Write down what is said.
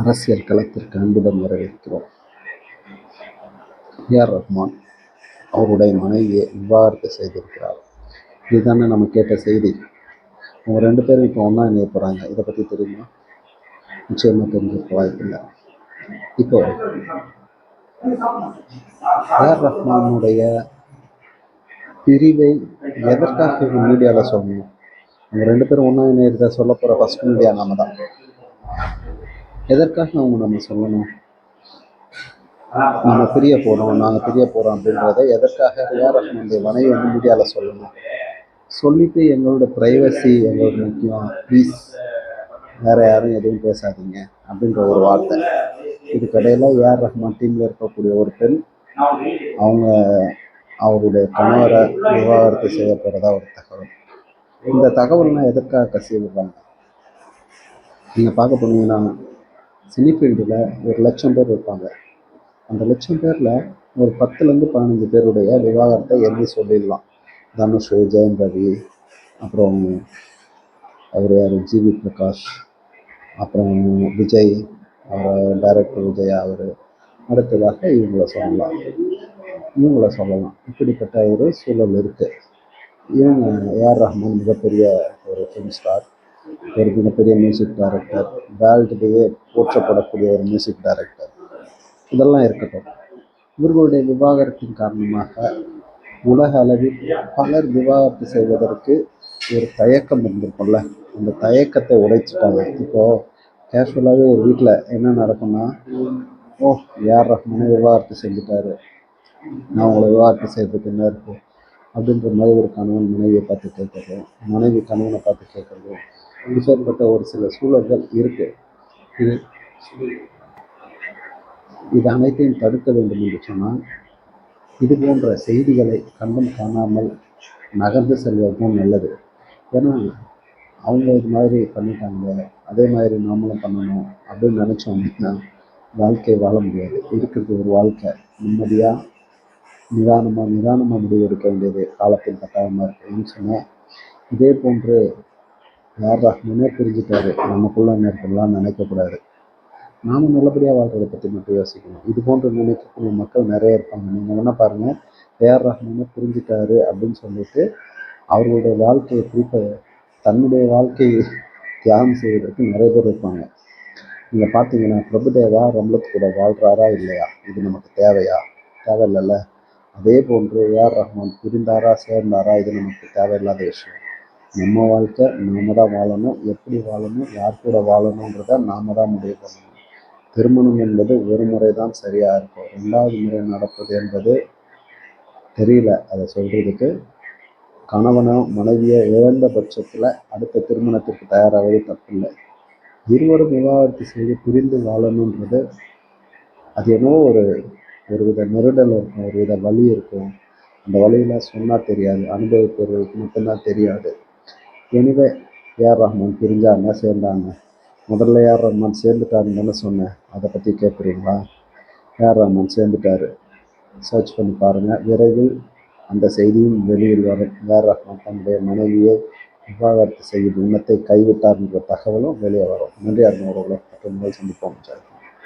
அரசியல் களத்திற்கு அன்புடன் வரவேற்கிறோம். ஏஆர் ரஹ்மான் அவருடைய மனைவியை விவாகரத்து செய்திருக்கிறார். இதுதானே நம்ம கேட்ட செய்தி. அவங்க ரெண்டு பேரும் இப்போ ஒன்றா இணைய போகிறாங்க இதை பற்றி தெரியுமா? நிச்சயமாக தெரிஞ்சிருக்க வாய்ப்பில்லை. இப்போ ஏஆர் ரஹ்மானுடைய பிரிவை எதற்காக மீடியாவில் சொல்லணும்? அவங்க ரெண்டு பேரும் ஒன்றா இணையத சொல்ல போகிற ஃபஸ்ட் மீடியா நாம தான். எதற்காக அவங்க நம்ம சொல்லணும்? நம்ம பிரிய போகிறோம் நாங்கள் பிரிய போகிறோம் அப்படின்றத எதற்காக யார் நம்முடைய மனைவி வந்து மீடியாவில் சொல்லணும்? சொல்லிட்டு எங்களோட ப்ரைவசி எங்களோட முக்கியம். ப்ளீஸ் வேறு யாரும் எதுவும் பேசாதீங்க அப்படின்ற ஒரு வார்த்தை. இதுக்கடையில் ஏஆர் ரஹ்மான் டீமில் இருக்கக்கூடிய ஒரு பெண் அவங்க அவருடைய கணவரை விவாகரத்து செய்ய போகிறதா ஒரு தகவல். இந்த தகவல்லாம் எதற்காக கசிவிடுறாங்க நீங்கள் பார்க்க போனீங்கன்னா சினி ஃபீல்டில் ஒரு லட்சம் பேர் இருப்பாங்க. அந்த லட்சம் பேரில் ஒரு பத்துலேருந்து பதினஞ்சு பேருடைய விவாகரத்தை எழுதி சொல்லிடலாம். தனுஷ் ஜெயம் ரவி அப்புறம் அவர் யார்? ஜிவி பிரகாஷ் அப்புறம் விஜய் டைரக்டர் விஜய் அவர். அடுத்ததாக இவங்கள சொல்லலாம். இவங்கள சொல்லலாம். இப்படிப்பட்ட ஒரு சூழல் இருக்குது இவங்க ஏஆர் ரஹ்மான்? மிகப்பெரிய ஒரு ஃபிலிம் ஸ்டார் ஒரு மிகப்பெரிய மியூசிக் டைரக்டர் வேர்ல்டுலேயே போற்றப்படக்கூடிய ஒரு மியூசிக் டைரக்டர் இதெல்லாம் இருக்கட்டும். இவர்களுடைய விவாகரத்தின் காரணமாக உலக அளவில் பலர் விவாகரத்து செய்வதற்கு ஒரு தயக்கம் இருந்திருக்கும்ல. அந்த தயக்கத்தை உடைச்சிட்டாங்க. இப்போது கேஷுவலாகவே ஒரு வீட்டில் என்ன நடக்கும்னா ஓ யார் ரஹ்மானே விவாகரத்து செஞ்சுட்டாரு? நான் உங்களை விவாகரத்து செய்கிறதுக்கு என்ன இருக்குது அப்படின்ற மாதிரி ஒரு கணவன் மனைவியை பார்த்து கேட்குறது மனைவி கணவனை பார்த்து கேட்குறது இப்பேற்பட்ட ஒரு சில சூழல்கள் இருக்குது இது இது அனைத்தையும் தடுக்க வேண்டும் என்று சொன்னால் இது போன்ற செய்திகளை கண்டம் காணாமல் நகர்ந்து செல்வதும் நல்லது. ஏன்னா அவங்க இது மாதிரி பண்ணிட்டாங்க அதே மாதிரி நாமளும் பண்ணணும் அப்படின்னு நினச்சோம் அப்படின்னா வாழ்க்கை வாழ முடியாது. இருக்கிறது ஒரு வாழ்க்கை. நிம்மதியாக நிதானமாக நிதானமாக முடிவெடுக்க வேண்டியது காலத்தின் கட்டாயமாக இருக்குதுன்னு சொன்னேன் இதே போன்று யார் ரஹ்மானே புரிஞ்சுட்டாரு. நமக்குள்ள நேரத்திலாம் நினைக்கக்கூடாது. நாம நல்லபடியாக வாழ்றதை பற்றி மட்டும் யோசிக்கணும். இது போன்று நினைக்கக்கூடிய மக்கள் நிறைய இருப்பாங்க. நீங்கள் வேணால் பாருங்கள் ஏஆர் ரஹ்மானே புரிஞ்சுட்டாரு அப்படின்னு சொல்லிட்டு அவர்களுடைய வாழ்க்கையை குறிப்ப தன்னுடைய வாழ்க்கையை தியாகம் செய்வதற்கு நிறைய பேர் இருப்பாங்க. நீங்கள் பார்த்தீங்கன்னா பிரபுதேவா ரம்லத்து கூட வாழ்கிறாரா இல்லையா? இது நமக்கு தேவையா? தேவையில்லைல்ல. அதே போன்று ஏஆர் ரஹ்மான் பிரிந்தாரா சேர்ந்தாரா? இது நமக்கு தேவையில்லாத விஷயம். நம்ம வாழ்க்கை நாம தான் வாழணும். எப்படி வாழணும் யார் கூட வாழணுன்றத நாம தான் முடிவு பண்ணணும். திருமணம் என்பது ஒரு முறை தான் சரியாக இருக்கும். ரெண்டாவது முறை நடப்பது என்பது தெரியல அதை சொல்கிறதுக்கு கணவனோ மனைவியோ இழந்த பட்சத்தில் அடுத்த திருமணத்திற்கு தயாராவது தப்பில்லை. இருவரும் விவாகரத்து செய்து பிரிந்து வாழணுன்றது அது என்னவோ ஒரு ஒரு வித நெருடல் இருக்கும் ஒரு வித வலி இருக்கும். அந்த வழியில் சொன்னால் தெரியாது. அனுபவிப்பவர்களுக்கு மட்டும்தான் தெரியாது. Anyway AR Rahman? பிரிஞ்சாங்க சேர்ந்தாங்க? முதல்ல ஏஆர் ரஹ்மான் சேர்ந்துட்டாருன்னு தானே சொன்னேன் அதை பற்றி கேட்குறீங்களா? ஏஆர் ரஹ்மான் சேர்ந்துட்டாரு? சர்ச் பண்ணி பாருங்கள் விரைவில் அந்த செய்தியும் வெளியில் வரும். ஏஆர் ரஹ்மான்? தன்னுடைய மனைவியை விவாகரத்து செய்யும் எண்ணத்தை கைவிட்டார்ன்ற தகவலும் வெளியே வரும். நன்றி அறிஞர்களை மற்றும் சந்திப்போம். சார்